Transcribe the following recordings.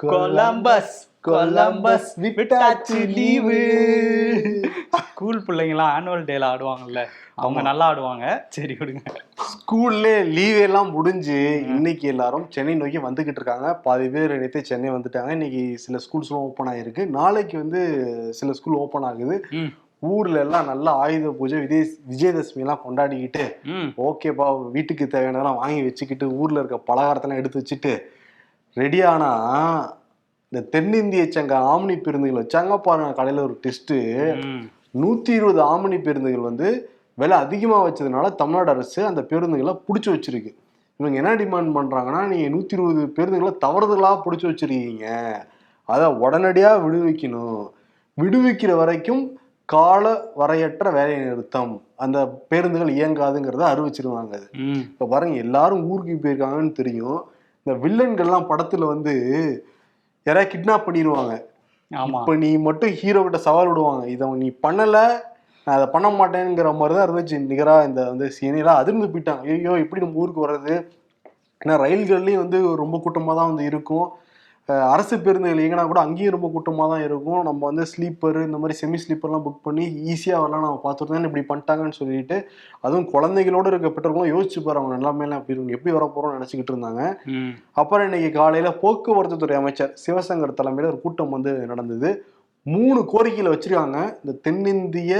Columbus Columbus விட்டாச்சு leave. School பிள்ளைங்களாம் annual டேல ஆடுவாங்கல்ல. அவங்க நல்லா ஆடுவாங்க. சரி விடுங்க. ஸ்கூல்ல லீவ் எல்லாம் முடிஞ்சு இன்னைக்கு எல்லாரும் சென்னை நோக்கி வந்துகிட்டு இருக்காங்க. பாதி பேர் நேற்று சென்னை வந்துட்டாங்க. இன்னைக்கு சில ஸ்கூல்ஸ்லாம் ஓப்பன் ஆயிருக்கு. நாளைக்கு வந்து சில ஸ்கூல் ஓப்பன் ஆகுது. ஊர்ல எல்லாம் நல்ல ஆயுத பூஜை விஜய் விஜயதசமி எல்லாம் கொண்டாடிக்கிட்டு ஓகேப்பா வீட்டுக்கு தேவையானதெல்லாம் வாங்கி வச்சுக்கிட்டு ஊர்ல இருக்க பலகாரத்தெல்லாம் எடுத்து வச்சுட்டு ரெடியானா? இந்த தென்னிந்திய சங்க ஆம்னி பேருந்துகள் வச்சாங்க பாருங்க கடையில ஒரு டெஸ்ட் ம். நூத்தி இருபது ஆம்னி பேருந்துகள் வந்து விலை அதிகமா வச்சதுனால தமிழ்நாடு அரசு அந்த பேருந்துகளை பிடிச்சி வச்சிருக்கு. இவங்க என்ன டிமாண்ட் பண்றாங்கன்னா நீங்க நூத்தி இருபது பேருந்துகளை தவறுதலா பிடிச்சி வச்சிருக்கீங்க. அதை உடனடியா விடுவிக்கணும். விடுவிக்கிற வரைக்கும் கால வரையற்ற வேலை நிறுத்தம். அந்த பேருந்துகள் இயங்காதுங்கிறத அறிவிச்சிருவாங்க. இப்ப பாருங்க எல்லாரும் ஊருக்கு போயிருக்காங்கன்னு தெரியும். இந்த வில்லன்கள்லாம் படத்துல வந்து யாராவது கிட்னாப் பண்ணிடுவாங்க இப்ப நீ மட்டும் ஹீரோ கிட்ட சவால் விடுவாங்க. இதை நீ பண்ணல நான் அதை பண்ண மாட்டேங்கிற மாதிரி தான் இருந்துச்சு. நிகரா இந்த வந்து சீனியரா அதிர்ந்து போயிட்டாங்க. ஐயோ எப்படி நம்ம ஊருக்கு வர்றது? ஏன்னா ரயில்கள்லயும் வந்து ரொம்ப கூட்டமா தான் வந்து இருக்கும். அரசு பேருந்துகள் எங்கன்னா கூட அங்கேயும் ரொம்ப கூட்டமா தான் இருக்கும். நம்ம வந்து ஸ்லீப்பர் இந்த மாதிரி செமி ஸ்லீப்பர்லாம் புக் பண்ணி ஈஸியா வரலாம். நம்ம பார்த்துருந்தேன் இப்படி பண்ணிட்டாங்கன்னு சொல்லிட்டு அதுவும் குழந்தைகளோட இருக்க பெற்றோர்களும் யோசிச்சு பாரு அவங்க நிலைமையெல்லாம் எப்படி இருக்கும் எப்படி வர போறோம்னு நினைச்சுக்கிட்டு இருந்தாங்க. அப்புறம் இன்னைக்கு காலையில போக்குவரத்து துறை அமைச்சர் சிவசங்கர் தலைமையில ஒரு கூட்டம் வந்து நடந்தது. மூணு கோரிக்கைகளை வச்சிருக்காங்க. இந்த தென்னிந்திய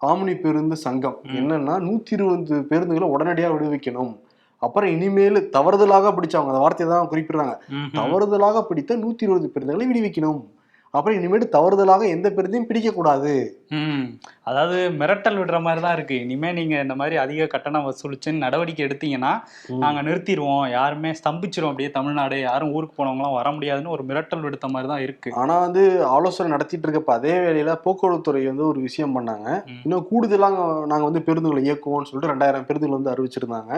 ஆம்னி பேருந்து சங்கம். என்னன்னா நூத்தி இருபது பேருந்துகளை உடனடியாக விடுவிக்கணும். அப்புறம் இனிமேல் தவறுதலாக பிடிச்சவங்க அந்த வார்த்தையை தான் குறிப்பிடுறாங்க. தவறுதலாக பிடித்த நூத்தி இருபது பேருந்துகளை விடுவிக்கணும். அப்புறம் இனிமேல் தவறுதலாக எந்த பேருந்தையும் பிடிக்கக்கூடாது. அதாவது மிரட்டல் விடுற மாதிரி தான் இருக்கு. இனிமே நீங்க இந்த மாதிரி அதிக கட்டணம் வசூலிச்சுன்னு நடவடிக்கை எடுத்தீங்கன்னா நாங்க நிறுத்திடுவோம் யாருமே ஸ்தம்பிச்சிரும். அப்படியே தமிழ்நாடு யாரும் ஊருக்கு போனவங்களாம் வர முடியாதுன்னு ஒரு மிரட்டல் விடுத்த மாதிரி தான் இருக்கு. ஆனா வந்து ஆலோசனை நடத்திட்டு இருக்கப்ப அதே வேளையில போக்குவரத்து துறை வந்து ஒரு விஷயம் பண்ணாங்க. இன்னும் கூடுதலாக நாங்க வந்து பேருந்துகளை இயக்குவோம்னு சொல்லிட்டு ரெண்டாயிரம் பேருந்துகள் வந்து அறிவிச்சிருந்தாங்க.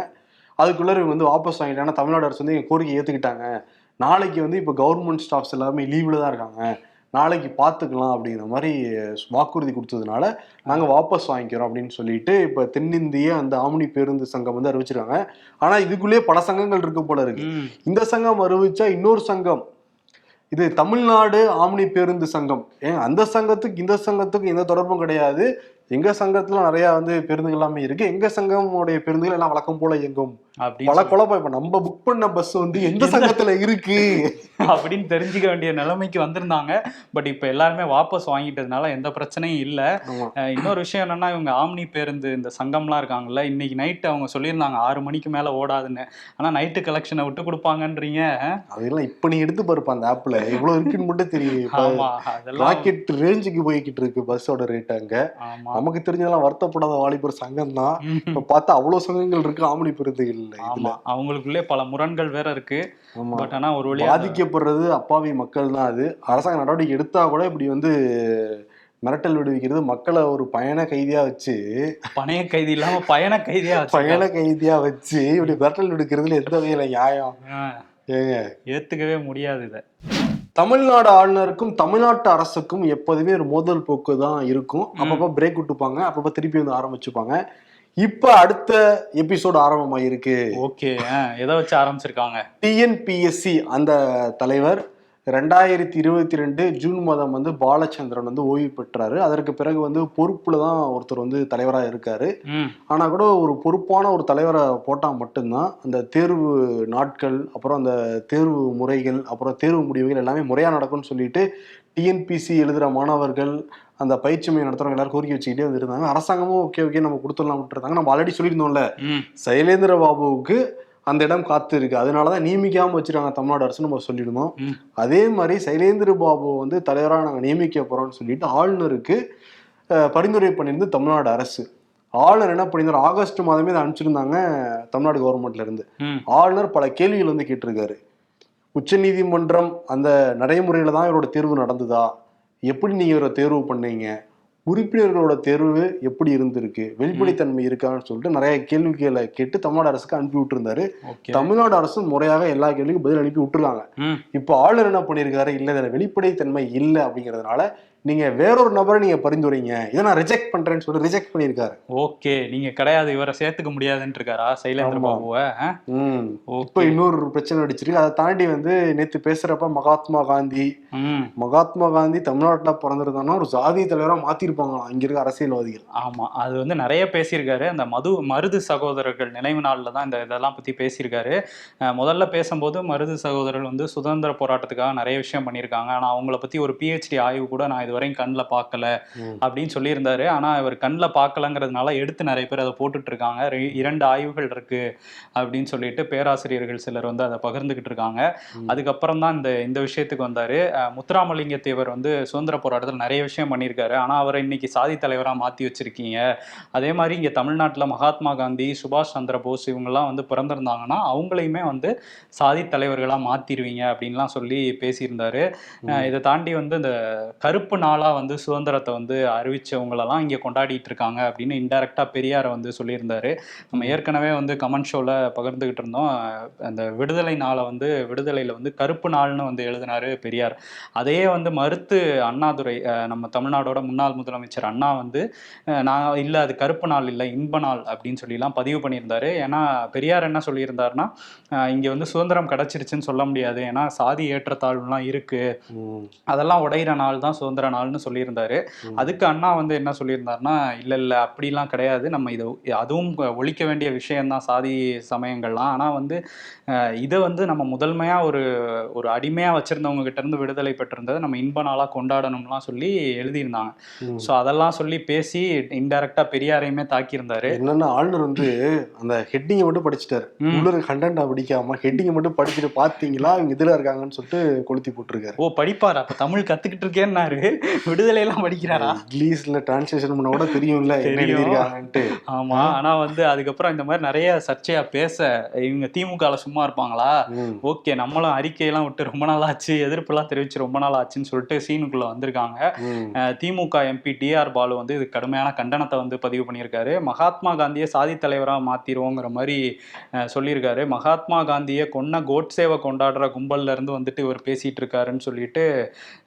அதுக்குள்ள இவங்க வந்து வாபஸ் வாங்கிட்டாங்க. ஏன்னா தமிழ்நாடு அரசு வந்து எங்க கோரிக்கை ஏத்துக்கிட்டாங்க. நாளைக்கு வந்து இப்போ கவர்மெண்ட் ஸ்டாஃப்ஸ் எல்லாருமே லீவ்ல தான் இருக்காங்க. நாளைக்கு பார்த்துக்கலாம் அப்படிங்கிற மாதிரி வாக்குறுதி கொடுத்ததுனால நாங்க வாபஸ் வாங்கிக்கிறோம் அப்படின்னு சொல்லிட்டு இப்ப தென்னிந்திய அந்த ஆம்னி பேருந்து சங்கம் வந்து அறிவிச்சிருக்காங்க. ஆனா இதுக்குள்ளேயே பல சங்கங்கள் இருக்கு போல இருக்கு. இந்த சங்கம் அறிவிச்சா இன்னொரு சங்கம். இது தமிழ்நாடு ஆம்னி பேருந்து சங்கம். ஏன் அந்த சங்கத்துக்கு இந்த சங்கத்துக்கு எந்த தொடர்பும் கிடையாது. எங்க சங்கத்துல நிறைய வந்து பேருந்துகள் எல்லாமே இருக்கு. எங்க சங்கமுடைய பேருந்துகள் எல்லாம் வழக்கம் போல இயங்கும். பல குழப்பம். இப்ப நம்ம புக் பண்ண பஸ் வந்து எந்த சங்கத்துல இருக்கு? அப்படின்னு தெரிஞ்சுக்க வேண்டிய நிலைமைக்கு வந்திருந்தாங்க. பட் இப்போ எல்லாருமே வாபஸ் வாங்கிட்டதுனால எந்த பிரச்சனையும் இல்லை. இன்னொரு விஷயம் என்னன்னா இவங்க ஆம்னி பேருந்து இந்த சங்கம்லாம் இருக்காங்கல்ல இன்னைக்கு நைட்டு அவங்க சொல்லியிருந்தாங்க ஆறு மணிக்கு மேல ஓடாதுன்னு. ஆனா நைட்டு கலெக்ஷனை விட்டு கொடுப்பாங்கன்றீங்க. அதெல்லாம் இப்ப நீ எடுத்து பாருப்ப அந்த ஆப்ல எவ்வளவு இருக்குன்னு மட்டும் தெரியும் ராக்கெட் ரேஞ்சுக்கு போய்கிட்டு இருக்கு பஸ்ஸோட ரேட் அங்க. ஆமா. நமக்கு தெரிஞ்சதெல்லாம் வருத்தப்படாத வாலிபர் சங்கம் தான். இப்ப பார்த்தா அவ்வளவு சங்கங்கள் இருக்கு ஆம்னி பேருந்துகள் இதுல. ஆமா அவங்களுக்குள்ளே பல முரண்கள் வேற இருக்கு. பட் ஆனா ஒரு வழியா பாதிக்கப்படுறது அப்பாவி மக்கள் தான் அது. அரசாங்க நடவடிக்கை எடுத்தா கூட இப்படி வந்து மிரட்டல் விடுவிக்கிறது மக்களை ஒரு பயண கைதியா வச்சு பணைய கைதி இல்லாம பயண கைதியா பயண. கைதியா வச்சு இப்படி மிரட்டல் விடுக்கிறதுல எந்த வகையில நியாயம்? ஏங்க. ஏத்துக்கவே முடியாது இத. தமிழ்நாடு ஆளுநருக்கும் தமிழ்நாட்டு அரசுக்கும் எப்போதுமே ஒரு மோதல் போக்கு தான் இருக்கும். அப்பப்போ பிரேக் விட்டுப்பாங்க அப்பப்போ திருப்பி வந்து ஆரம்பிச்சுப்பாங்க. இப்ப அடுத்த எபிசோடு ஆரம்பமாயிருக்கு. ஓகே எதை வச்சு ஆரம்பிச்சிருக்காங்க? டிஎன்பிஎஸ்சி அந்த தலைவர் ரெண்டாயிரத்தி இருபத்தி ரெண்டு ஜூன் மாதம் வந்து பாலச்சந்திரன் வந்து ஓய்வு பெற்றாரு. அதற்கு பிறகு வந்து பொறுப்புல தான் ஒருத்தர் வந்து தலைவராக இருக்காரு. ஆனா கூட ஒரு பொறுப்பான ஒரு தலைவரை போட்டா மட்டும்தான் அந்த தேர்வு நாட்கள் அப்புறம் அந்த தேர்வு முறைகள் அப்புறம் தேர்வு முடிவுகள் எல்லாமே முறையா நடக்கும்னு சொல்லிட்டு டிஎன்பிசி எழுதுற மாணவர்கள் அந்த பயிற்சி மையம் நடத்துறவங்க எல்லாரும் கோரிக்கை வச்சுக்கிட்டே வந்துருந்தாங்க. அரசாங்கமும் ஓகே ஓகே நம்ம கொடுத்துடலாம் விட்டுருந்தாங்க நம்ம ஆல்ரெடி சொல்லியிருந்தோம்ல. சைலேந்திர பாபுவுக்கு அந்த இடம் காத்து இருக்கு. அதனாலதான் நியமிக்காம வச்சிருக்காங்க தமிழ்நாடு அரசு நம்ம சொல்லிடுவோம். அதே மாதிரி சைலேந்திர பாபு வந்து தலைவராக நாங்க நியமிக்க போறோம்னு சொல்லிட்டு ஆளுநருக்கு பரிந்துரை பண்ணியிருந்து தமிழ்நாடு அரசு. ஆளுநர் என்ன பண்ணியிருந்தார்? ஆகஸ்ட் மாதமே இதை அனுப்பிச்சிருந்தாங்க தமிழ்நாடு கவர்மெண்ட்ல இருந்து. ஆளுநர் பல கேள்விகள் வந்து கேட்டிருக்காரு. உச்சநீதிமன்றம் அந்த நடைமுறையில தான் இவரோட தேர்வு நடந்ததா? எப்படி நீங்க இவரை தேர்வு பண்ணீங்க? உறுப்பினர்களோட தேர்வு எப்படி இருந்திருக்கு? வெளிப்படைத்தன்மை இருக்கான்னு சொல்லிட்டு நிறைய கேள்விகளை கேட்டு தமிழ்நாடு அரசுக்கு அனுப்பி விட்டுருந்தாரு. தமிழ்நாடு அரசும் முறையாக எல்லா கேள்விக்கும் பதில் அனுப்பி விட்டுருக்காங்க. இப்போ ஆளுநர் என்ன பண்ணியிருக்காரு? இல்ல இதுல வெளிப்படைத்தன்மை இல்லை அப்படிங்கிறதுனால நீங்க வேறொரு நபரை நீங்க பரிந்துரைங்க. இதை நான் ரிஜெக்ட் பண்றேன்னு சொல்லி ரிஜெக்ட் பண்ணியிருக்காரு. ஓகே. நீங்க கிடையாது இவரை சேர்த்துக்க முடியாதுன்னு இருக்காரா சைலேந்திர. பாபுவை இப்போ இன்னொரு பிரச்சனை அடிச்சிருக்கு. அதை தாண்டி வந்து நேத்து பேசுறப்ப மகாத்மா காந்தி மகாத்மா காந்தி தமிழ்நாட்டுல பிறந்திருந்தான்னா ஒரு ஜாதி தலைவரா மாத்திருப்பாங்களாம். இங்க இருக்க அரசியல்வாதிகள். ஆமா. அது வந்து நிறைய பேசியிருக்காரு. அந்த மது மருது சகோதரர்கள் நினைவு நாளில் தான் இந்த இதெல்லாம் பத்தி பேசியிருக்காரு. முதல்ல பேசும்போது மருது சகோதரர்கள் வந்து சுதந்திர போராட்டத்துக்காக நிறைய விஷயம் பண்ணியிருக்காங்க. ஆனா அவங்கள பத்தி ஒரு பிஹெச்டி ஆய்வு கூட நான் இதுவரையும் கண்ணில் பார்க்கல. அப்படின்னு சொல்லியிருந்தாரு. ஆனா இவர் கண்ணில் பார்க்கலங்கிறதுனால எடுத்து நிறைய பேர் அதை போட்டுட்டு இருக்காங்க ரெ- இரண்டு ஆய்வுகள் இருக்கு அப்படின்னு சொல்லிட்டு பேராசிரியர்கள் சிலர் வந்து அதை பகிர்ந்துகிட்டு இருக்காங்க. அதுக்கப்புறம் தான் இந்த இந்த விஷயத்துக்கு வந்தாரு. முத்துராமலிங்க தேவர் வந்து சுதந்திர போராட்டத்தில் நிறைய விஷயம் பண்ணியிருக்காரு. ஆனா அவரை இன்னைக்கு சாதி தலைவரா மாத்தி வச்சிருக்கீங்க. அதே மாதிரி இங்க தமிழ்நாட்டுல மகாத்மா காந்தி சுபாஷ் சந்திர போஸ் இவங்கெல்லாம் வந்து பிறந்திருந்தாங்கன்னா அவங்களையுமே வந்து சாதி தலைவர்களா மாத்திருவீங்க அப்படின்லாம் சொல்லி பேசியிருந்தாரு. இதை தாண்டி வந்து இந்த கருப்பு நாளா வந்து சுதந்திரத்தை வந்து அறிவிச்சவங்களெல்லாம் இங்க கொண்டாடிட்டு இருக்காங்க அப்படின்னு இன்டைரக்டா பெரியாரை வந்து சொல்லியிருந்தாரு. நம்ம ஏற்கனவே வந்து கமெண்ட் ஷோல பகிர்ந்துகிட்டு இருந்தோம். அந்த விடுதலை நாளை வந்து விடுதலையில வந்து கருப்பு நாள்னு வந்து எழுதினாரு பெரியார். அதையே வந்து மறுத்து அண்ணாதுரை நம்ம தமிழ்நாடோட முன்னாள் முதலமைச்சர் அண்ணா வந்து நான் இல்லை அது கருப்பு நாள் இல்லை இன்ப நாள் அப்படின்னு சொல்லிலாம் பதிவு பண்ணியிருந்தாரு. ஏன்னா பெரியார் என்ன சொல்லியிருந்தாருன்னா இங்க வந்து சுதந்திரம் கிடைச்சிருச்சுன்னு சொல்ல முடியாது. ஏன்னா சாதி ஏற்றத்தாழ்வுலாம் இருக்கு. அதெல்லாம் உடையிற நாள் தான் சுதந்திர நாள்னு சொல்லியிருந்தாரு. அதுக்கு அண்ணா வந்து என்ன சொல்லியிருந்தாருன்னா இல்ல இல்ல அப்படிலாம் கிடையாது. நம்ம இதை அதுவும் ஒழிக்க வேண்டிய விஷயம்தான் சாதி சமயங்கள்லாம். ஆனா வந்து இதை வந்து நம்ம முதன்மையா ஒரு ஒரு அடிமையா வச்சிருந்தவங்க கிட்ட இருந்து விடுதலை பெற்றிருந்ததை. நம்ம இன்ப நாளா கொண்டாடணும்லாம் சொல்லி எழுதியிருந்தாங்க. ஸோ அதெல்லாம் சொல்லி பேசி இன்டைரக்டா பெரியாரையுமே தாக்கியிருந்தாரு. என்னன்னா ஆளுநர் வந்து அந்த ஹெட்டிங்கை மட்டும் படிச்சுட்டாரு. ம். உள்ள கண்டென்ட் படிக்காம ஹெட்டிங்கை மட்டும் படிச்சுட்டு பாத்தீங்களா? இவங்க இதுல இருக்காங்கன்னு சொல்லிட்டு கொளுத்தி போட்டிருக்காரு. ஓ படிப்பாரா? அப்ப தமிழ் கத்துக்கிட்டு இருக்கேன்னாரு. விடுதலை எல்லாம் படிக்கிறாரா? இங்கிலீஷ்ல டிரான்ஸ்லேஷன் பண்ண கூட தெரியும்ல. எழுதியிருக்காங்கன்ட்டு. ஆமா. ஆனா வந்து அதுக்கப்புறம் இந்த மாதிரி நிறைய சர்ச்சையா பேச இவங்க திமுகல சும்மா இருப்பாங்களா. ஓகே நம்மளும் அறிக்கையெல்லாம் விட்டு ரொம்ப நாள் ஆச்சு எதிர்ப்புலாம் தெரிவிச்சு ரொம்ப நாள் ஆச்சுன்னு சொல்லிட்டு சீனுக்குள்ள வந்திருக்காங்க. திமுக எம்பி டிஆர் பாலு வந்து இது கடுமையான கண்டனத்தை வந்து பதிவு பண்ணியிருக்காரு. மகாத்மா காந்தியை சாதி தலைவரா மாத்திருவோங்கிற மாதிரி சொல்லியிருக்காரு. மகாத்மா காந்தியை கொன்ன கோட்சேவை கொண்டாடுற கும்பல்ல இருந்து வந்துட்டு இவர் பேசிட்டு இருக்காருன்னு சொல்லிட்டு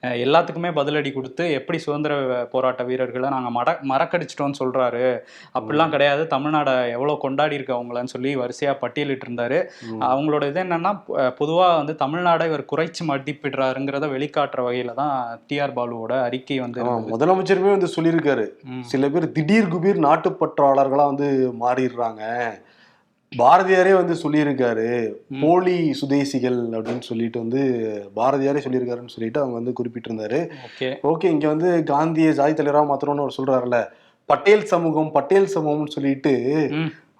எல்லாத்துக்குமே பதிலடி கொடுத்து எப்படி சுதந்திர போராட்ட வீரர்களை நாங்க மட மறக்கடிச்சிட்டோம்னு சொல்றாரு. அப்படிலாம் கிடையாது. தமிழ்நாடை எவ்வளவு கொண்டாடி இருக்கு அவங்களன்னு சொல்லி வரிசையா பட்டியலிட்டு இருந்தாரு. அவங்களோட இது என்னன்னா அஹ் பொதுவா வந்து தமிழ்நாடை இவர் குறைச்சு மதிப்பிடுறாருங்கிறத வெளிக்காட்டுற வகையில தான் டிஆர் பாலுவோட அறிக்கை வந்து. முதலமைச்சருமே வந்து சொல்லியிருக்காரு. சில பேர் திடீர் குபீர் நாட்டுப்பற்றாளர்களா வந்து மாறிடுறாங்க பாரதியாரே வந்து சொல்லியிருக்காரு. போலி சுதேசிகள் அப்படின்னு சொல்லிட்டு வந்து பாரதியாரே சொல்லியிருக்காருன்னு சொல்லிட்டு அவங்க வந்து குறிப்பிட்டிருந்தாரு ஓகே ஓகே இங்க வந்து காந்திய ஜாதி தலைவரா மாத்திரம்னு அவர் சொல்றாருல்ல பட்டேல் சமூகம் பட்டேல் சமூகம்னு சொல்லிட்டு.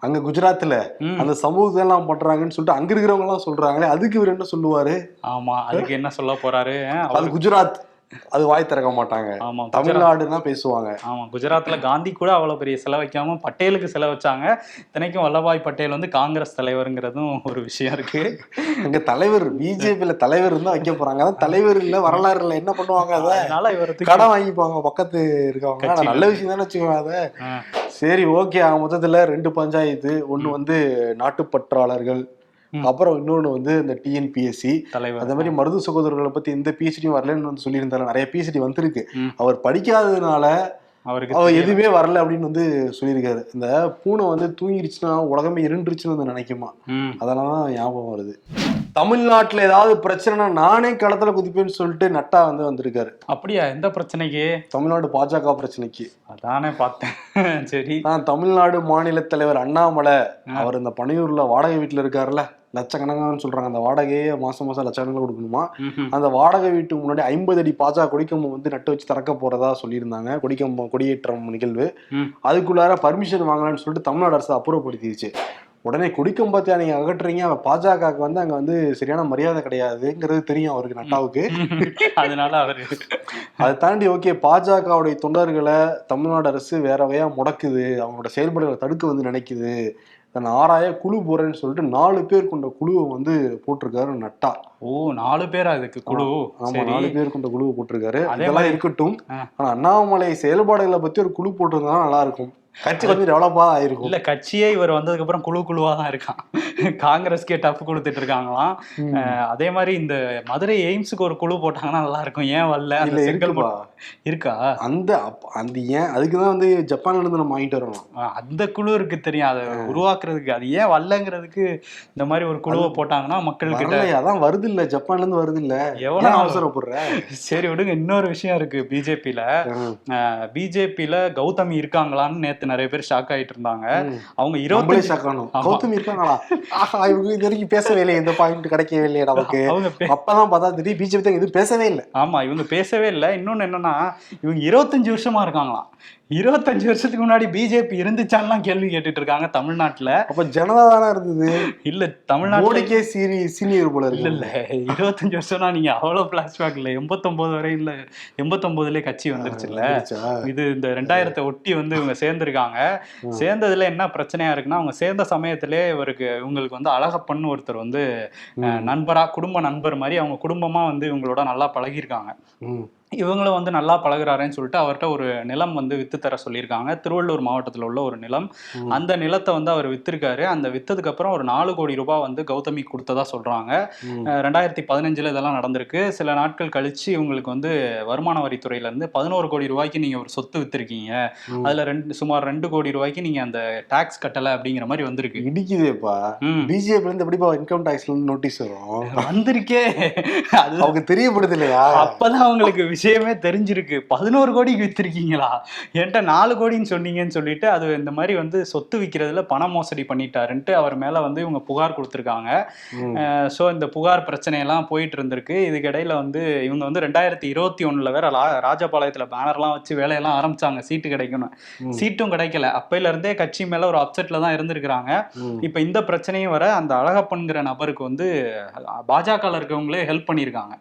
அங்க குஜராத்ல. அந்த சமூகத்தை எல்லாம் பண்றாங்கன்னு சொல்லிட்டு அங்க இருக்கிறவங்க எல்லாம் சொல்றாங்களே அதுக்கு இவர் என்ன சொல்லுவாரு? ஆமா அதுக்கு என்ன சொல்ல போறாரு? அது குஜராத். அது வாய் திறக்க மாட்டாங்க. ஆமா குஜராத். தமிழ்நாடு தான் பேசுவாங்க. ஆமா குஜராத்ல காந்தி கூட அவ்வளவு பெரிய செலவு வைக்காம பட்டேலுக்கு செலவு வச்சாங்க இத்தனைக்கும் வல்லபாய் பட்டேல் வந்து காங்கிரஸ் தலைவருங்கிறதும் ஒரு விஷயம் இருக்கு. அங்க தலைவர் பிஜேபியில தலைவர் இருந்தா வைக்க போறாங்க. அதான் தலைவர் இல்ல வரலாறு இல்ல. என்ன பண்ணுவாங்க அத? அதனால இவருக்கு கடன் வாங்கிப்பாங்க பக்கத்து இருக்கவங்க. நல்ல விஷயம் தானே வச்சுக்கோங்க அத. சரி ஓகே. மொத்தத்துல ரெண்டு பஞ்சாயத்து. ஒண்ணு வந்து நாட்டுப்பற்றாளர்கள். அப்புறம் இன்னொன்னு வந்து இந்த டிஎன்பிஎஸ்சி தலைவர். அந்த மாதிரி மருது சகோதரர்களை பத்தி எந்த பிஹெச்டியும் வரலன்னு வந்து சொல்லியிருந்தாரு நிறைய பிஹெச்டி வந்திருக்கு. அவர் படிக்காததுனால அவருக்கு அவர். எதுவுமே வரல அப்படின்னு வந்து சொல்லியிருக்காரு. இந்த பூனை வந்து தூங்கிருச்சுன்னா உலகமே இருண்டுருச்சுன்னு வந்து நினைக்குமா. அதெல்லாம் தான் ஞாபகம் வருது. தமிழ்நாட்டுல ஏதாவது பிரச்சனைனா நானே களத்துல குதிப்பேன்னு சொல்லிட்டு நட்டா வந்து வந்திருக்காரு. அப்படியா? எந்த பிரச்சனைக்கு? தமிழ்நாடு பாஜக பிரச்சனைக்கு. அதானே பார்த்தேன். சரி. நான் தமிழ்நாடு மாநில தலைவர் அண்ணாமலை அவர் இந்த பனையூர்ல வாடகை வீட்டுல இருக்காருல்ல. லட்சக்கணக்கான்னு சொல்றாங்க. அந்த வாடகையே மாசம் மாசம் லட்சக்கணக்கில் கொடுக்கணுமா. அந்த வாடகை வீட்டுக்கு முன்னாடி ஐம்பது அடி பாஜக கொடிக்கம்பம் வந்து நட்டு வச்சு திறக்க போறதா சொல்லியிருந்தாங்க. கொடிக்கம்பம் கொடியேற்றம் நிகழ்வு. அதுக்குள்ளார பர்மிஷன் வாங்கலாம்னு சொல்லிட்டு தமிழ்நாடு அரசு அப்புறப்படுத்திடுச்சு உடனே கொடிக்கம்பத்தை நீங்க அகற்றுறீங்க. அவ பாஜகவுக்கு வந்து அங்க வந்து சரியான மரியாதை கிடையாதுங்கிறது தெரியும் அவருக்கு நட்டாவுக்கு. அதனால அவரு அதை தாண்டி ஓகே பாஜகவுடைய தொண்டர்களை தமிழ்நாடு அரசு வேற வகையா முடக்குது. அவங்களோட செயல்பாடுகளை தடுக்க வந்து நினைக்குது. தன் ஆராய குழு போறேன்னு சொல்லிட்டு நாலு பேர் கொண்ட குழுவை வந்து போட்டிருக்காரு நட்டா. ஓ நாலு பேரா இதுக்கு குழு? ஆமா நாலு பேர் கொண்ட குழுவை போட்டிருக்காரு. அதே அதெல்லாம் இருக்கட்டும். ஆனா அண்ணாமலை செயல்பாடுகளை பத்தி ஒரு குழு போட்டிருந்தா நல்லா இருக்கும். கட்சி கொஞ்சம் டெவலப்பா ஆயிருக்கும். இல்ல கட்சியே இவர் வந்ததுக்கு அப்புறம் குழு குழுவா தான் இருக்கான். காங்கிரஸ்க்கே டஃப் கொடுத்துட்டு இருக்காங்களாம் அதே மாதிரி இந்த மதுரை எய்ம்ஸுக்கு ஒரு குழு போட்டாங்கன்னா நல்லா இருக்கும். ஏன் வரல? அந்த இல்ல செங்கல் இருக்குப்பா இருக்கா? அந்த அந்த ஏன் அதுக்குதான் வந்து ஜப்பான்ல இருந்து நம்ம வாங்கிட்டு வரணும். அந்த குழு இருக்கு தெரியும். அதை உருவாக்குறதுக்கு அது ஏன் வரலங்கிறதுக்கு இந்த மாதிரி ஒரு குழுவை போட்டாங்கன்னா மக்கள் கிட்ட அதான் வருது இல்ல ஜப்பான்ல இருந்து வருது இல்ல எவ்வளவு அவசரப்படுற? சரி விடுங்க இன்னொரு விஷயம் இருக்கு பிஜேபியில பிஜேபியில கௌதமி இருக்காங்களான்னு நேத்து நிறைய பேர் ஷாக் ஆயிட்டு இருந்தாங்க. அவங்க shock ஆனோம். ஆமா. கௌதமி இருக்காங்களா? இவங்க இது வரைக்கும் பேசவே இல்லையே. இந்த பாயிண்ட் கிடைக்கவே இல்லையே நமக்கு. அவங்க அப்பதான் பார்த்தா திடீர் பிஜேபி எதுவும் பேசவே இல்லை. ஆமா இவங்க பேசவே இல்லை. இன்னொன்னு என்னன்னா இவங்க இருபத்தஞ்சு வருஷமா இருக்காங்களாம். இருபத்தஞ்சு வருஷத்துக்கு முன்னாடி பிஜேபி இருந்துச்சான்லாம் கேள்வி கேட்டுட்டு இருக்காங்க தமிழ்நாட்டுல. அப்ப ஜனதா தானே இருந்தது? இல்ல தமிழ்நாட்டுல மோடிக்கே சீரி சீனியர் போல இல்ல இருக்கு. இல்ல இருபத்தஞ்சு வருஷம்னா நீங்க அவ்வளவு பிளாஷ்பேக் இல்ல. எண்பத்தொன்பது வரை இல்ல எண்பத்தொன்பதுலயே கட்சி வந்துருச்சா? இது இந்த ரெண்டாயிரத்தை ஒட்டி வந்து இவங்க சேர்ந்திருக்காங்க. சேர்ந்ததுல என்ன பிரச்சனையா இருக்குன்னா அவங்க சேர்ந்த சமயத்திலே இவருக்கு இவங்களுக்கு வந்து அழகப்பன்னு ஒருத்தர் வந்து நண்பரா குடும்ப நண்பர் மாதிரி அவங்க குடும்பமா வந்து இவங்களோட நல்லா பழகியிருக்காங்க. இவங்களும் வந்து நல்லா பழகுறாருன்னு சொல்லிட்டு அவர்கிட்ட ஒரு நிலம் வந்து வித்து தர சொல்லியிருக்காங்க. திருவள்ளூர் மாவட்டத்தில் உள்ள ஒரு நிலம். அந்த நிலத்தை வந்து அவர் வித்திருக்காரு. அந்த வித்ததுக்கு அப்புறம் ஒரு நாலு கோடி ரூபாய் வந்து கௌதமி கொடுத்ததா சொல்றாங்க. ரெண்டாயிரத்தி பதினஞ்சுல இதெல்லாம் நடந்திருக்கு. சில நாட்கள் கழிச்சு இவங்களுக்கு வந்து வருமான வரித்துறையில இருந்து பதினோரு கோடி ரூபாய்க்கு நீங்க ஒரு சொத்து வித்திருக்கீங்க. அதுல ரெண்டு சுமார் ரெண்டு கோடி ரூபாய்க்கு நீங்க அந்த டாக்ஸ் கட்டல அப்படிங்கிற மாதிரி வந்திருக்கு. இடிக்குதேப்பா. பிஜேபி இருந்து எப்படிப்பா இன்கம் டாக்ஸ்ல இருந்து நோட்டீஸ் வரும்? வந்திருக்கே. அது அவங்க தெரியப்படுது இல்லையா? அப்பதான் அவங்களுக்கு விஷயமே தெரிஞ்சிருக்கு. பதினோரு கோடிக்கு வித்திருக்கீங்களா? என்கிட்ட நாலு கோடின்னு சொன்னீங்கன்னு சொல்லிட்டு அது இந்த மாதிரி வந்து சொத்து விற்கிறதுல பண மோசடி பண்ணிட்டாருன்ட்டு அவர் மேல வந்து இவங்க புகார் கொடுத்துருக்காங்க. ஸோ இந்த புகார் பிரச்சனையெல்லாம் போயிட்டு இருந்திருக்கு இதுக்கு இடையில வந்து இவங்க வந்து ரெண்டாயிரத்தி இருபத்தி ஒண்ணுல வேற ராஜபாளையத்துல பேனர்லாம் வச்சு வேலையெல்லாம் ஆரம்பிச்சாங்க. சீட்டு கிடைக்கணும். சீட்டும் கிடைக்கல. அப்பையில இருந்தே கட்சி மேல ஒரு அப்செட்ல தான் இருந்திருக்கிறாங்க. இப்ப இந்த பிரச்சனையும் வர அந்த அழகப்பன்கிற நபருக்கு வந்து பாஜக இருக்கவங்களே ஹெல்ப் பண்ணியிருக்காங்க.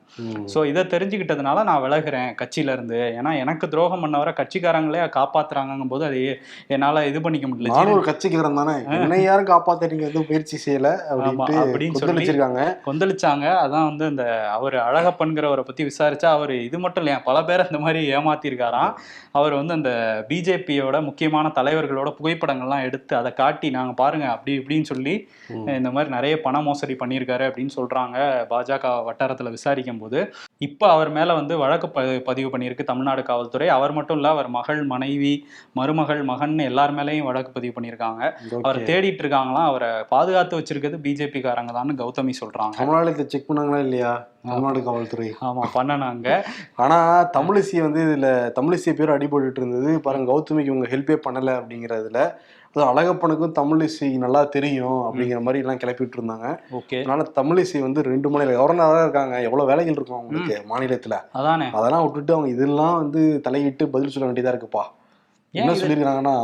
ஸோ இதை தெரிஞ்சுக்கிட்டதுனால நான் விலகுறேன் கட்சியில இருந்து ஏன்னா எனக்கு துரோகம் பண்ணவரை கட்சிக்காரங்களே காப்பாத்துறாங்கும் போது அதை என்னால இது பண்ணிக்க முடியல. நானும் ஒரு கட்சிக்காரன் தானே. என்னை யாரும் காப்பாத்த நீங்க எதுவும் முயற்சி செய்யல அப்படின்னு சொல்லி- கொந்தளிச்சிருக்காங்க. கொந்தளிச்சாங்க. அதான் வந்து இந்த அவர் அழகப்பன்கிறவரை பத்தி விசாரிச்சா அவர் இது மட்டும் இல்லையா பல பேரை இந்த மாதிரி ஏமாத்திருக்காராம். அவர் வந்து அந்த பிஜேபியோட முக்கியமான தலைவர்களோட புகைப்படங்கள்லாம் எடுத்து அதை காட்டி நாங்க பாருங்க அப்படி இப்படின்னு சொல்லி. இந்த மாதிரி நிறைய பண மோசடி பண்ணியிருக்காரு அப்படின்னு சொல்றாங்க. பாஜக வட்டாரத்துல விசாரிக்கும் போது இப்போ அவர் மேல வந்து வழக்கு ப பதிவு பண்ணியிருக்கு தமிழ்நாடு காவல்துறை. அவர் மட்டும் இல்ல அவர் மகள் மனைவி மருமகள் மகன் எல்லார் மேலேயும் வழக்கு பதிவு பண்ணியிருக்காங்க. அவரை. தேடிட்டு இருக்காங்களாம் அவரை பாதுகாத்து வச்சிருக்கிறது பிஜேபி காரங்க தான் கௌதமி சொல்றாங்க. தமிழ்நாடு இதை செக் பண்ணாங்களா இல்லையா? தமிழ்நாடு காவல்துறை. ஆமா பண்ணனாங்க ஆனா தமிழிசை வந்து இதுல தமிழிசை பேர் அடிபட்டுட்டு இருந்தது. பாருங்க கௌதமிக்கு இவங்க ஹெல்ப்பே பண்ணல அப்படிங்கறதுல அழகப்பனுக்கும் தமிழிசை நல்லா தெரியும் அப்படிங்கிற மாதிரி எல்லாம் கிளப்பிட்டு இருந்தாங்க ஓகே. அதனால தமிழிசை வந்து ரெண்டு மாநில கவர்னரா இருக்காங்க. எவ்வளவு வேலைகள் இருக்கும் அவங்களுக்கு மாநிலத்துல. அதானே. அதெல்லாம் விட்டுட்டு அவங்க இதெல்லாம் வந்து தலையிட்டு பதில் சொல்ல வேண்டியதா இருக்குப்பா. என்ன சொல்லியிருக்காங்கன்னா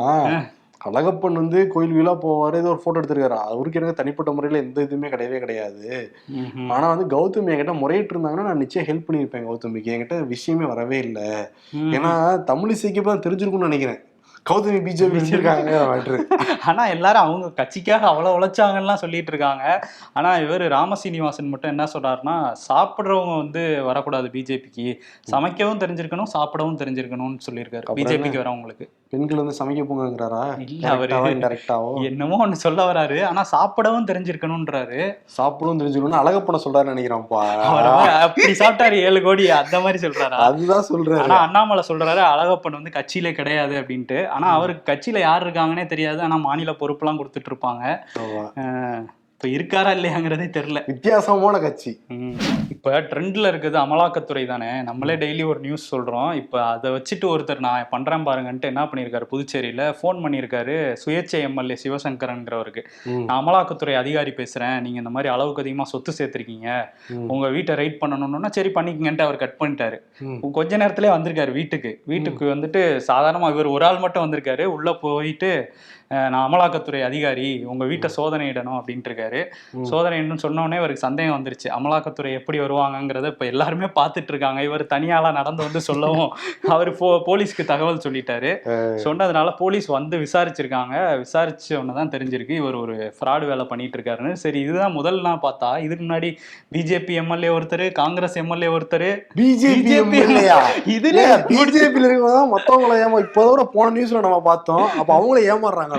அழகப்பன் வந்து கோயில் வீலா போவாரு ஏதோ ஒரு போட்டோ எடுத்திருக்காரு. அவருக்கு எனக்கு தனிப்பட்ட முறையில எந்த இதுவுமே கிடையவே கிடையாது. ஆனா வந்து கௌதமி என்கிட்ட முறையிட்டு இருந்தாங்கன்னா நான் நிச்சயம் ஹெல்ப் பண்ணியிருப்பேன் கௌதமிக்கு. என்கிட்ட விஷயமே வரவே இல்லை. ஏன்னா தமிழிசைக்கு தான் தெரிஞ்சிருக்கும்னு நினைக்கிறேன். கௌதமி பிஜேபி ஆனா எல்லாரும் அவங்க கட்சிக்காக அவ்வளவு உழைச்சாங்கலாம் சொல்லிட்டு இருக்காங்க. ஆனா இவர் ராமசீனிவாசன் மட்டும் என்ன சொல்றாருன்னா சாப்பிடுறவங்க வந்து வரக்கூடாது பிஜேபிக்கு. சமைக்கவும் தெரிஞ்சிருக்கணும் சாப்பிடவும் தெரிஞ்சிருக்கணும்னு சொல்லியிருக்காரு பிஜேபிக்கு வரவங்களுக்கு. பெண்கள் வந்து சமைக்க போங்கிறாரா இல்ல அவரு என்னமோ ஒண்ணு சொல்ல வராரு. ஆனா சாப்பிடவும் தெரிஞ்சிருக்கணும்ன்றாரு. சாப்பிடும் தெரிஞ்சுக்கணும்னு அழகப்பன சொல்றாரு நினைக்கிறேன்ப்பா அவர் அப்படி சாப்பிட்டாரு ஏழு கோடி அந்த மாதிரி சொல்றாரா? அதுதான் சொல்றாரு. ஆனா அண்ணாமலை சொல்றாரு அழகப்பன் வந்து கட்சியில கிடையாது அப்படின்ட்டு. ஆனா அவருக்கு கட்சியில யார் இருக்காங்கன்னே தெரியாது. ஆனா மாநில பொறுப்புலாம் கொடுத்துட்டு இருப்பாங்க. இப்ப இருக்காரா இல்லையாங்கிறதே தெரியல. வித்தியாசமான கட்சி. இப்ப ட்ரெண்ட்ல இருக்குது அமலாக்கத்துறை தானே. நம்மளே டெய்லி ஒரு நியூஸ் சொல்றோம். இப்ப அதை வச்சுட்டு ஒருத்தர் நான் பண்றேன் பாருங்கன்ட்டு என்ன பண்ணியிருக்காரு புதுச்சேரியில ஃபோன் பண்ணியிருக்காரு சுயேட்சை எம்எல்ஏ சிவசங்கரன்கிறவருக்கு. நான் அமலாக்கத்துறை அதிகாரி பேசுறேன். நீங்க இந்த மாதிரி அளவுக்கு அதிகமா சொத்து சேர்த்திருக்கீங்க. உங்க வீட்டை ரைட் பண்ணணும்னா சரி பண்ணிக்கங்கன்ட்டு அவர் கட் பண்ணிட்டாரு. கொஞ்ச நேரத்திலே வந்திருக்காரு வீட்டுக்கு. வீட்டுக்கு வந்துட்டு சாதாரணமா இவர் ஒரு ஆள் மட்டும் வந்திருக்காரு. உள்ள போயிட்டு நான் அமலாக்கத்துறை அதிகாரி உங்க வீட்டை சோதனையிடணும் அப்படின்ட்டு இருக்காரு. ம். சோதனைன்னு சொன்ன உடனே இவருக்கு சந்தேகம் வந்துருச்சு. அமலாக்கத்துறை எப்படி வருவாங்கங்கிறத இப்ப எல்லாருமே பார்த்துட்டு இருக்காங்க. இவர் தனியாளா நடந்து வந்து சொல்லவும் அவர் போ போலீஸ்க்கு தகவல் சொல்லிட்டாரு. சொன்னதுனால போலீஸ் வந்து விசாரிச்சிருக்காங்க. விசாரிச்ச உடனே தான் தெரிஞ்சிருக்கு இவர் ஒரு ஃப்ராடு வேலை பண்ணிட்டு இருக்காருன்னு. சரி இதுதான் முதல் நான் பார்த்தா இதுக்கு முன்னாடி பிஜேபி எம்எல்ஏ ஒருத்தர் காங்கிரஸ் எம்எல்ஏ ஒருத்தர். பிஜேபி இதுல இருக்கவங்க மத்தவங்கள ஏமா இப்போதோட போன நியூஸ்ல நம்ம பார்த்தோம். அப்ப அவங்கள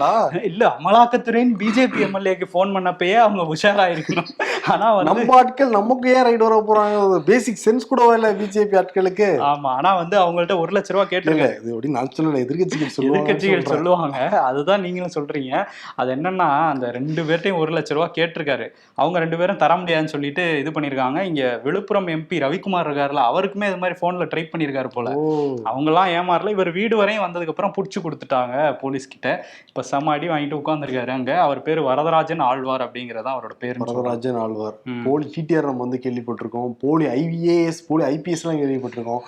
ஏமாறுறாங்களா இல்ல அமலாக்கத்துறைன்னு பிஜேபி எம்எல்ஏக்கு ஃபோன் பண்ணப்பயே அவங்க உஷாரா இருக்கணும் ஆனா வந்து நம்ம ஆட்கள் நமக்கு ஏன் ரைடு வர போறாங்க பேசிக் சென்ஸ் கூட இல்ல பிஜேபி ஆட்களுக்கு. ஆமா ஆனா வந்து அவங்கள்ட்ட ஒரு லட்ச ரூபா இல்ல கேட்டிருக்காரு இது எப்படி நான் சொல்லல எதிர்கட்சிகள் சொல்லுவாங்க எதிர்கட்சிகள் சொல்லுவாங்க. அதுதான் நீங்களும் சொல்றீங்க. அது என்னன்னா அந்த ரெண்டு பேர்ட்டையும் ஒரு லட்ச ரூபா கேட்டிருக்காரு. அவங்க ரெண்டு பேரும் தர முடியாதுன்னு சொல்லிட்டு இது பண்ணிருக்காங்க இங்க விழுப்புரம் எம்பி ரவிக்குமார் இருக்காருல்ல அவருக்குமே இது மாதிரி போன்ல ட்ரை பண்ணிருக்காரு போல. ஓ. அவங்கெல்லாம் ஏமாறல. இவர் வீடு வரையும் வந்ததுக்கு அப்புறம் புடிச்சு கொடுத்துட்டாங்க போலீஸ் கிட்ட இப்ப செம அடி வாங்கிட்டு உட்கார்ந்துருக்காரு அங்க. அவர் பேர் வரதராஜன் ஆழ்வார் அப்படிங்கறதா அவரோட பேரு வரதராஜன் ஆழ்வார். போலி டிடிஆர் நம்ம வந்து கேள்விப்பட்டிருக்கோம். போலி ஐவிஏஎஸ் போலி ஐபிஎஸ் எல்லாம் கேள்விப்பட்டிருக்கோம்.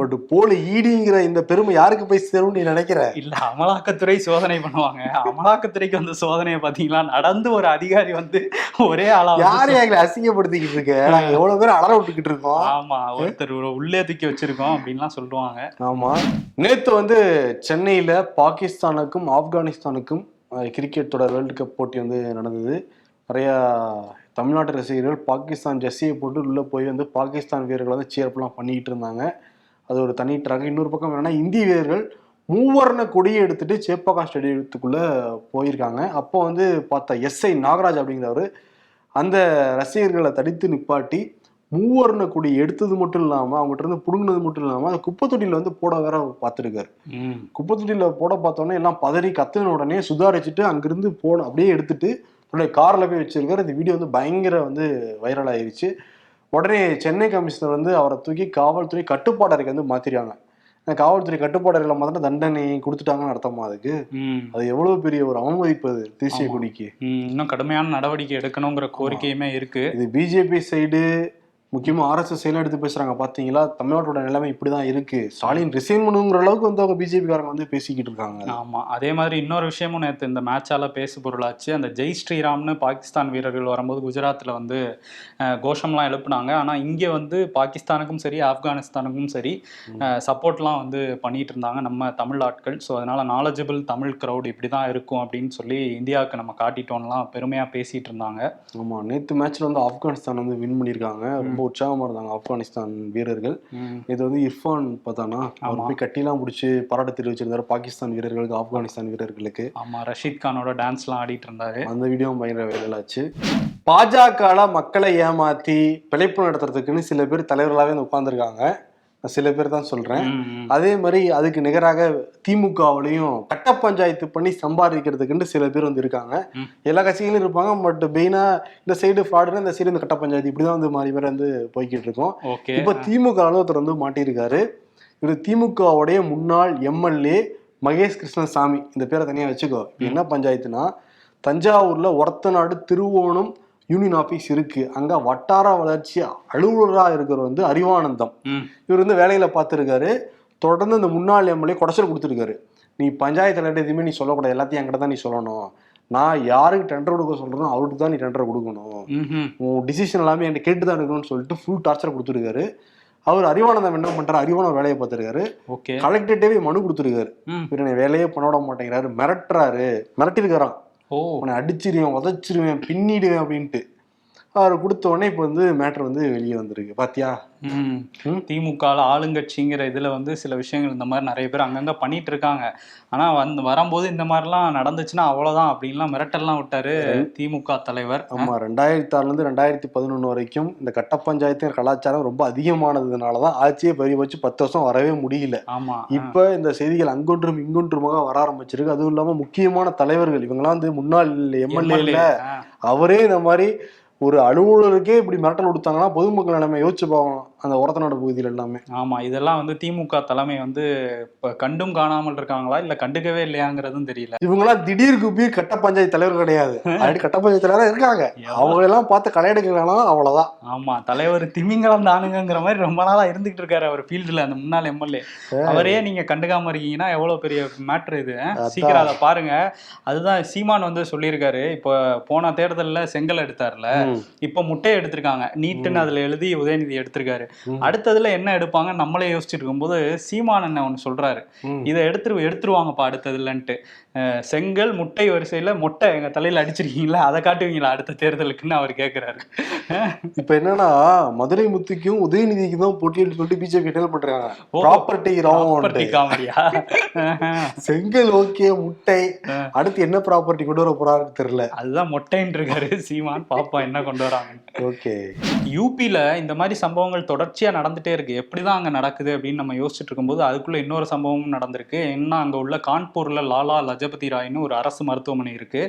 பட் போலி இடிங்கிற இந்த பெருமை யாருக்கு போய் சேரும் நீ நினைக்கிற? இல்ல அமலாக்கத்துறை சோதனை பண்ணுவாங்க. அமலாக்கத்துறைக்கு வந்து சோதனையை பாத்தீங்களா நடந்து ஒரு அதிகாரி வந்து ஒரே ஆளா வந்து யாரு எங்களை அசிங்கப்படுத்திக்கிட்டு இருக்க? நாங்க எவ்வளவு பேர் அலற விட்டுக்கிட்டு இருக்கோம். ஆமா ஒருத்தர் ஒரு உள்ளே தூக்கி வச்சிருக்கோம் அப்படின்லாம் சொல்லுவாங்க. ஆமா. நேத்து வந்து சென்னையில பாகிஸ்தானுக்கும் ஆப்கானிஸ்தானுக்கும் அஹ், கிரிக்கெட் தொடர் வேர்ல்டு கப் போட்டி வந்து நடந்தது. நிறையா தமிழ்நாட்டு ரசிகர்கள் பாகிஸ்தான் ஜெர்சியை போட்டு உள்ளே போய் வந்து பாகிஸ்தான் வீரர்கள் வந்து சேர்ப்புலாம் பண்ணிக்கிட்டு இருந்தாங்க. அது ஒரு தனி ட்ராக். இன்னொரு பக்கம் என்னென்னா இந்திய வீரர்கள் மூவர்ண கொடியை எடுத்துட்டு சேப்பகா ஸ்டேடியத்துக்குள்ளே போயிருக்காங்க. அப்போ வந்து பார்த்தா எஸ்ஐ நாகராஜ் அப்படிங்கிறவர் அந்த ரசிகர்களை தடித்து நிப்பாட்டி மூவர்ண கொடி எடுத்தது மட்டும் இல்லாம அவங்ககிட்ட இருந்து புடுங்கினது மட்டும் இல்லாம அந்த குப்பை தொட்டியில வந்து போட வேற பார்த்துருக்காரு. குப்பை தொட்டியில போட பார்த்தோன்னே எல்லாம் பதறி கத்துன உடனே சுதாரிச்சுட்டு அங்கிருந்து போன அப்படியே எடுத்துட்டு தன்னுடைய கார்ல போய் வச்சிருக்காரு இந்த வீடியோ வந்து பயங்கர வந்து வைரல் ஆயிருச்சு உடனே சென்னை கமிஷனர் வந்து அவரை தூக்கி காவல்துறை கட்டுப்பாடறைக்கு வந்து மாத்திருக்காங்க காவல்துறை கட்டுப்பாடறையில மாத்திரம் தண்டனை கொடுத்துட்டாங்கன்னு அர்த்தமா அதுக்கு. அது எவ்வளவு பெரிய ஒரு அவமதிப்பு அது தேசிய. கொடிக்கு. இன்னும் கடுமையான நடவடிக்கை எடுக்கணுங்கிற கோரிக்கையுமே இருக்கு இது பிஜேபி சைடு முக்கியமா ஆர்எஸ்எஸ் சைடுல எடுத்து பேசுறாங்க பாத்தீங்களா? தமிழ்நாட்டோட நிலைமை இப்படிதான் இருக்கு. ஸ்டாலின் ரிசைன் பண்ணுங்கிற அளவுக்கு வந்து அவங்க பிஜேபி காரங்க வந்து பேசிக்கிட்டு இருக்காங்க. ஆமா. அதே மாதிரி இன்னொரு விஷயமும் நேற்று இந்த மேட்சால பேசு பொருளாச்சு. அந்த ஜெய் ஸ்ரீராம்னு பாகிஸ்தான் வீரர்கள் வரும்போது குஜராத்ல வந்து கோஷம்லாம் எழுப்புனாங்க. ஆனா இங்க வந்து பாகிஸ்தானுக்கும் சரி ஆப்கானிஸ்தானுக்கும் சரி சப்போர்ட்லாம் வந்து பண்ணிட்டு இருந்தாங்க நம்ம தமிழ் ஆட்கள். ஸோ அதனால நாலேஜபிள் தமிழ் க்ரௌட் இப்படி தான் இருக்கும் அப்படின்னு சொல்லி இந்தியாவுக்கு நம்ம காட்டிட்டோம்லாம் பெருமையா பேசிட்டு இருந்தாங்க. ஆமா. நேத்து மேட்ச்ல வந்து ஆப்கானிஸ்தான் வந்து வின் பண்ணிருக்காங்க ரொம்ப உற்சாகமா இருந்தாங்க ஆப்கானிஸ்தான் வீரர்கள். இது வந்து இர்ஃபான் பார்த்தானா? அவர். போய் கட்டிலாம் பிடிச்சி பாராட்டு தெரிவிச்சிருந்தாரு பாகிஸ்தான் வீரர்களுக்கு ஆப்கானிஸ்தான் வீரர்களுக்கு. ஆமா ரஷீத் கானோட டான்ஸ்லாம் ஆடிட்டு இருந்தாரு. அந்த வீடியோவும் பயங்கர வைரலாச்சு பாஜகல மக்களை ஏமாத்தி பிழைப்பு நடத்துறதுக்குன்னு சில பேர் உட்கார்ந்துருக்காங்க. நான் சில பேர் தான் சொல்றேன். அதே மாதிரி அதுக்கு நிகராக திமுகவுலையும் கட்ட பஞ்சாயத்து பண்ணி சம்பாதிக்கிறதுக்குன்னு சில பேர் வந்து இருக்காங்க. எல்லா கட்சிகளும் இருப்பாங்க. பட் மெயினா இந்த சைடு ஃப்ராடுனா இந்த சைடு இந்த கட்ட பஞ்சாயத்து இப்படிதான் வந்து மாறி மாறி வந்து போய்கிட்டு இருக்கோம். இப்போ திமுக ஒருத்தர் வந்து மாட்டியிருக்காரு. இவர் திமுகவுடைய முன்னாள் எம்எல்ஏ மகேஷ் கிருஷ்ணசாமி. இந்த பேரை தனியா வச்சுக்கோ. என்ன பஞ்சாயத்துனா தஞ்சாவூர்ல ஒரத்தநாடு திருவோணம் யூனியன் ஆபீஸ் இருக்கு. அங்க வட்டார வளர்ச்சி அலுவலரா இருக்கிறவர் வந்து அறிவானந்தம். இவர் வந்து வேலையில பார்த்துருக்காரு. தொடர்ந்து இந்த முன்னாள் எம்எல்ஏ குடைச்சல் கொடுத்துருக்காரு. நீ பஞ்சாயத்து தலைவர் எதுவுமே நீ சொல்லக்கூடாது. எல்லாத்தையும் என்கிட்ட தான் நீ சொல்லணும். நான் யாருக்கு டெண்டர் கொடுக்க சொல்றேனோ அவருக்கு தான் நீ டெண்டர் கொடுக்கணும். உன் டிசிஷன் எல்லாமே என்கிட்ட கேட்டு தான் எடுக்கணும்னு சொல்லிட்டு ஃபுல் டார்ச்சர் கொடுத்துருக்காரு. அவர் அறிவானந்தம் என்ன பண்றாரு? அறிவான வேலையை பார்த்துருக்காரு. ஓகே. கலெக்டர்கிட்டவே மனு கொடுத்துருக்காரு. இவர் என்னை வேலையே பண்ண விட மாட்டேங்கிறாரு. மிரட்டுறாரு. மிரட்டிருக்காராம் உன்னை அடிச்சிருவேன் உதச்சிருவேன் பின்னிடுவேன் அப்படின்ட்டு. அவர் கொடுத்த உடனே இப்போ வந்து மேட்ரு வந்து வெளியே வந்திருக்கு. பாத்தியா. திமுகல ஆளுங்கட்சிங்கிற இதுல வந்து சில விஷயங்கள் இந்த மாதிரி நிறைய பேர் அங்கங்க பண்ணிட்டு இருக்காங்க. ஆனா வந்து வரும்போது இந்த மாதிரிலாம் நடந்துச்சுன்னா அவ்வளவுதான் அப்படின்லாம் மிரட்டல்லாம் விட்டாரு திமுக தலைவர். ஆமா ரெண்டாயிரத்தி ஆறுல இருந்து ரெண்டாயிரத்தி பதினொன்று வரைக்கும் இந்த கட்ட பஞ்சாயத்து கலாச்சாரம் ரொம்ப அதிகமானதுனால தான் ஆட்சியே பறி வச்சு பத்து வருஷம் வரவே முடியல. ஆமா இப்ப இந்த செய்திகள் அங்கொன்றும் இங்கொன்றுமாக வர ஆரம்பிச்சிருக்கு. அதுவும் இல்லாம முக்கியமான தலைவர்கள் இவங்கெல்லாம் வந்து முன்னாள் எம்எல்ஏ. அவரே இந்த மாதிரி ஒரு அலுவலருக்கே இப்படி மிரட்டல் கொடுத்தாங்கன்னா பொதுமக்கள் நம்ம யோசிச்சு பார்க்கணும். அந்த ஒரத்தநாடு பகுதியில் எல்லாமே. ஆமா இதெல்லாம் வந்து திமுக தலைமை வந்து இப்ப கண்டும் காணாமல் இருக்காங்களா இல்ல கண்டுக்கவே இல்லையாங்கிறதும் தெரியல. இவங்கெல்லாம் திடீர் குப்பி கட்ட பஞ்சாயத்து தலைவர் கிடையாது. ஆல்ரெடி கட்ட பஞ்சாயத்து தலைவர் இருக்காங்க. அவங்க எல்லாம் பார்த்து களையெடுக்கலாம் அவ்வளவுதான். ஆமா தலைவர் திமிங்கலம் தானுங்கிற மாதிரி ரொம்ப நாளா இருந்துகிட்டு இருக்காரு அவர் ஃபீல்டுல அந்த முன்னாள் எம்எல்ஏ. அவரே நீங்க கண்டுக்காம இருக்கீங்கன்னா எவ்வளவு பெரிய மேட்ரு இது? சீக்கிரம் அதை பாருங்க. அதுதான் சீமான் வந்து சொல்லியிருக்காரு. இப்போ போன தேர்தல்ல செங்கல் எடுத்தார்ல. இப்போ முட்டையை எடுத்திருக்காங்க. நீட்டுன்னு அதுல எழுதி உதயநிதி எடுத்திருக்காரு. அடுத்ததுல என்ன எடுப்பாங்க? நம்மளே யோசிச்சுட்டு இருக்கும்போது சீமான் என்ன ஒன்று சொல்றாரு. இதை எடுத்துரு எடுத்துருவாங்கப்பா அடுத்ததுலன்ட்டு. செங்கல் முட்டை வரிசையில மொட்டை எங்க தலையில அடிச்சிருக்கீங்களா? அதை காட்டுவீங்களா அடுத்த தேர்தலுக்குன்னு அவர் கேக்குறாரு. இப்ப என்னன்னா மதுரை முத்துக்கும் உதயநிதிக்கும் தான் போட்டின்னு சொல்லிட்டு பிஜேபி டெல் பண்றாங்க? ஓ, ப்ராப்பர்ட்டி ப்ராப்பர்ட்டி ராவன் காமெடியா? செங்கல் ஓகே முட்டை. அடுத்து என்ன ப்ராப்பர்ட்டி கொண்டு வர போறாருன்னு தெரியல. அதுதான் மொட்டைன்னு இருக்காரு. சீமான் பாப்பா என்ன கொண்டு வராங்க ஓகே. யூபியில் இந்த மாதிரி சம்பவங்கள் தொடர்ச்சியாக நடந்துட்டே இருக்கு. எப்படி தான் அங்கே நடக்குது அப்படின்னு நம்ம யோசிச்சுட்டு இருக்கும்போது அதுக்குள்ள இன்னொரு சம்பவமும் நடந்திருக்கு. என்ன அங்கே உள்ள கான்பூர்ல லாலா லஜபதி ராய்னு ஒரு அரசு மருத்துவமனை இருக்கு.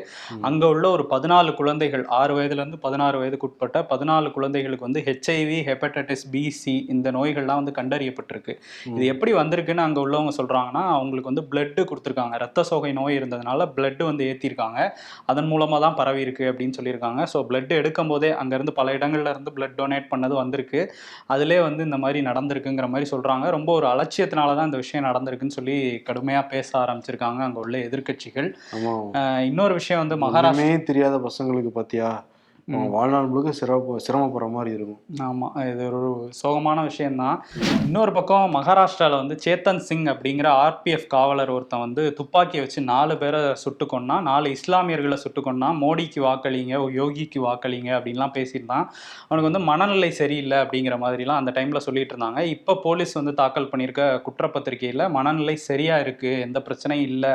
அங்கே உள்ள ஒரு பதினாலு குழந்தைகள் ஆறு வயதுலேருந்து பதினாறு வயதுக்கு உட்பட்ட பதினாலு குழந்தைகளுக்கு வந்து ஹெச்ஐவி ஹெப்படைட்டிஸ் பிசி இந்த நோய்கள்லாம் வந்து கண்டறியப்பட்டிருக்கு. இது எப்படி வந்திருக்குன்னு அங்கே உள்ளவங்க சொல்றாங்கன்னா அவங்களுக்கு வந்து பிளட்டு கொடுத்துருக்காங்க. ரத்த சோகை நோய் இருந்ததுனால பிளட் வந்து ஏற்றிருக்காங்க அதன் மூலமாக தான் பரவி இருக்கு அப்படின்னு சொல்லியிருக்காங்க. ஸோ பிளட் எடுக்கும் போதே அங்கேருந்து பல இடங்கள்ல இருந்து பிளட் டொனேட் பண்ணது வந்திருக்கு. அதிலே வந்து இந்த மாதிரி நடந்திருக்குங்கிற மாதிரி சொல்றாங்க. ரொம்ப ஒரு அலட்சியத்தினால தான் இந்த விஷயம் நடந்திருக்குன்னு சொல்லி கடுமையாக பேச ஆரம்பிச்சிருக்காங்க அங்கே உள்ள அஹ் இன்னொரு விஷயம் வந்து மகாராஷ்டிரா ஒண்ணுமே தெரியாத பசங்களுக்கு பாத்தியா? அவன் வாழ்நாள் முழுக்க சிரம சிரமப்படுற மாதிரி இருக்கும். ஆமாம் இது ஒரு சோகமான விஷயம்தான். இன்னொரு பக்கம் மகாராஷ்டிராவில் வந்து சேத்தன் சிங் அப்படிங்கிற ஆர்பிஎஃப் காவலர் ஒருத்தன் வந்து துப்பாக்கியை வச்சு நாலு பேரை சுட்டு கொன்னா நாலு இஸ்லாமியர்களை சுட்டு கொன்னா மோடிக்கு வாக்களிங்க யோகிக்கு வாக்களிங்க அப்படின்லாம் பேசியிருந்தான். அவனுக்கு வந்து மனநிலை சரியில்லை அப்படிங்கிற மாதிரிலாம் அந்த டைமில் சொல்லிட்டு இருந்தாங்க. இப்போ போலீஸ் வந்து தாக்கல் பண்ணியிருக்க குற்றப்பத்திரிகையில் மனநிலை சரியாக இருக்குது எந்த பிரச்சனையும் இல்லை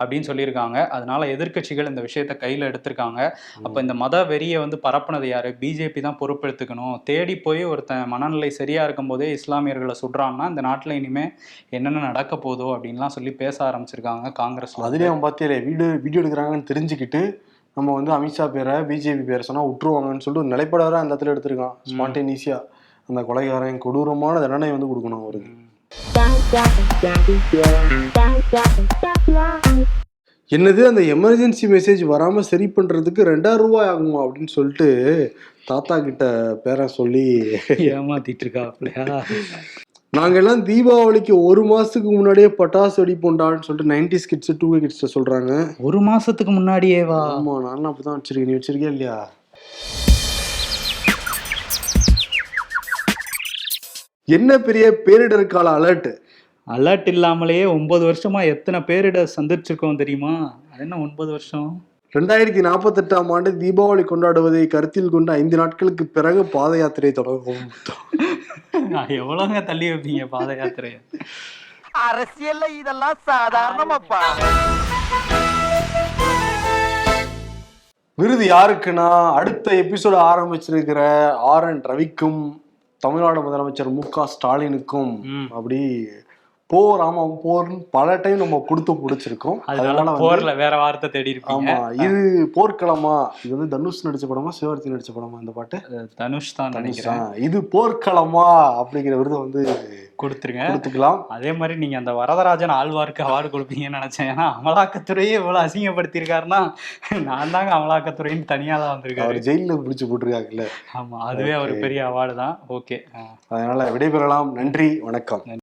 அப்படின்னு சொல்லியிருக்காங்க. அதனால எதிர்க்கட்சிகள் இந்த விஷயத்தை கையில் எடுத்திருக்காங்க. அப்போ இந்த மத வெறியை வந்து பரப்புனது யாரு? பிஜேபி தான் பொறுப்பெடுத்துக்கணும். தேடி போய் ஒருத்தன் மனநிலை சரியா இருக்கும் போதே இஸ்லாமியர்களை சுடுறான்னா இந்த நாட்டில் இனிமே என்னென்ன நடக்க போதோ அப்படின்லாம் சொல்லி பேச ஆரம்பிச்சிருக்காங்க காங்கிரஸ்ல. அதுலயும் அவன் பாத்தியா வீடியோ வீடியோ எடுக்கிறாங்கன்னு தெரிஞ்சுக்கிட்டு நம்ம வந்து அமித்ஷா பேரை பிஜேபி பேரை சொன்னா விட்டுருவாங்கன்னு சொல்லிட்டு ஒரு நிலைப்படாத அந்த இடத்துல எடுத்திருக்கான். ஸ்பான்டேனியஸியா அந்த கொலைகாரன் கொடூரமான தண்டனை வந்து கொடுக்கணும் அவருக்கு. என்னது அந்த எமர்ஜென்சி மெசேஜ் வராம சரி பண்றதுக்கு ரெண்டாயிரம் ரூபாய் ஆகுமா அப்படின்னு சொல்லிட்டு தாத்தா கிட்ட பேரன் சொல்லி ஏமாத்திட்டு இருக்காப்லையா நாங்க எல்லாம் தீபாவளிக்கு ஒரு மாசத்துக்கு முன்னாடியே பட்டாசு வெடிப்போண்டான்னு சொல்லிட்டு நைன்டி கிட்ஸ் டூ கிட்ஸ் சொல்றாங்க. ஒரு மாசத்துக்கு முன்னாடியே வா ஆமா நானும் அப்படிதான் வச்சிருக்கேன். நீ வச்சிருக்கியா இல்லையா? என்ன பெரிய பேரிடர் கால அலர்ட் அலர்ட் இல்லாமலேயே ஒன்பது வருஷமா எத்தனை பேரிட சந்திச்சிருக்கோம் தெரியுமா? அது என்ன ஒன்பது வருஷம்? ரெண்டாயிரத்தி நாற்பத்தெட்டாம் ஆண்டு தீபாவளி கொண்டாடுவதை கருத்தில் கொண்டு ஐந்து நாட்களுக்கு பிறகு பாத யாத்திரை தொடங்கும். எவ்வளோங்க தள்ளி வைப்பீங்க பாத யாத்திரையை? அரசியல்ல இதெல்லாம் சாதாரணமாப்பா. விருது யாருக்குன்னா அடுத்த எபிசோடு ஆரம்பிச்சிருக்கிற ஆர் என் ரவிக்கும் தமிழ்நாடு முதலமைச்சர் மு க ஸ்டாலினுக்கும். அப்படி போர் ஆமா போர்னு பல டைம் நம்ம கொடுத்து பிடிச்சிருக்கோம். அதனால போர்ல வேற வார்த்தை தேடி இருப்பீங்க ஆமா இது போர்க்களமா? இது வந்து தனுஷ் நடிச்ச படமா சிவகார்த்தி நடிச்ச படமா இந்த பாட்டு? தனுஷ் தான் நினைக்கிறேன். ஆ, இது போர்க்களமா? அப்படிங்கிற விருதை வந்து கொடுத்துருங்க. கொடுத்துக்கலாம். அதே மாதிரி நீங்க அந்த வரதராஜன் ஆழ்வாருக்கு அவார்டு கொடுப்பீங்கன்னு நினைச்சேன். ஏன்னா அமலாக்கத்துறையே இவ்வளவு அசிங்கப்படுத்தியிருக்காருன்னா நான் தாங்க அமலாக்கத்துறைன்னு தனியா தான் வந்திருக்காரு. அவர் ஜெயில பிடிச்சு போட்டிருக்காங்கல்ல ஆமா அதுவே ஒரு பெரிய அவார்டு தான். ஓகே அதனால விடைபெறலாம். நன்றி வணக்கம்.